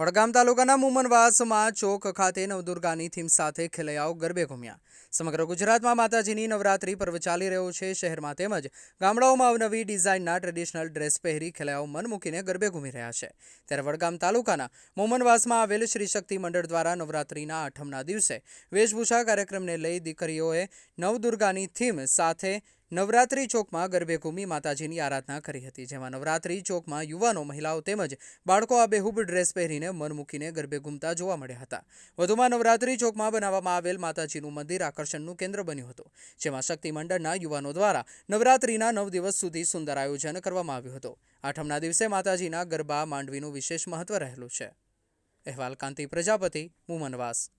વડગામ તાલુકાના મુમનવાસમાં ચોક ખાતે નવદુર્ગાની થીમ સાથે ખેલૈયાઓ ગરબે ઘૂમ્યા. સમગ્ર ગુજરાતમાં માતાજીની નવરાત્રી પર્વ ચાલી રહ્યો છે. શહેરમાં તેમજ ગામડાઓમાં અવનવી ડિઝાઇનના ટ્રેડિશનલ ડ્રેસ પહેરી ખેલૈયાઓ મન મૂકીને ગરબે ઘૂમી રહ્યા છે. ત્યારે વડગામ તાલુકાના મુમનવાસમાં આવેલ શ્રી શક્તિ મંડળ દ્વારા નવરાત્રીના આઠમના દિવસે વેશભૂષા કાર્યક્રમને લઈ દીકરીઓએ નવદુર્ગાની થીમ સાથે નવરાત્રી ચોકમાં ગરબે માતાજીની આરાધના કરી હતી, જેમાં નવરાત્રી ચોકમાં યુવાનો, મહિલાઓ તેમજ બાળકો આબેહૂબ ડ્રેસ પહેરીને મન મૂકીને ગરબે ઘૂમતા જોવા મળ્યા હતા. વધુમાં નવરાત્રી ચોકમાં બનાવવામાં આવેલ માતાજીનું મંદિર આકર્ષણનું કેન્દ્ર બન્યું હતું, જેમાં શક્તિ મંડળના યુવાનો દ્વારા નવરાત્રીના નવ દિવસ સુધી સુંદર આયોજન કરવામાં આવ્યું હતું. આઠમના દિવસે માતાજીના ગરબા માંડવીનું વિશેષ મહત્વ રહેલું છે. અહેવાલ કાંતિ પ્રજાપતિ, મુમનવાસ.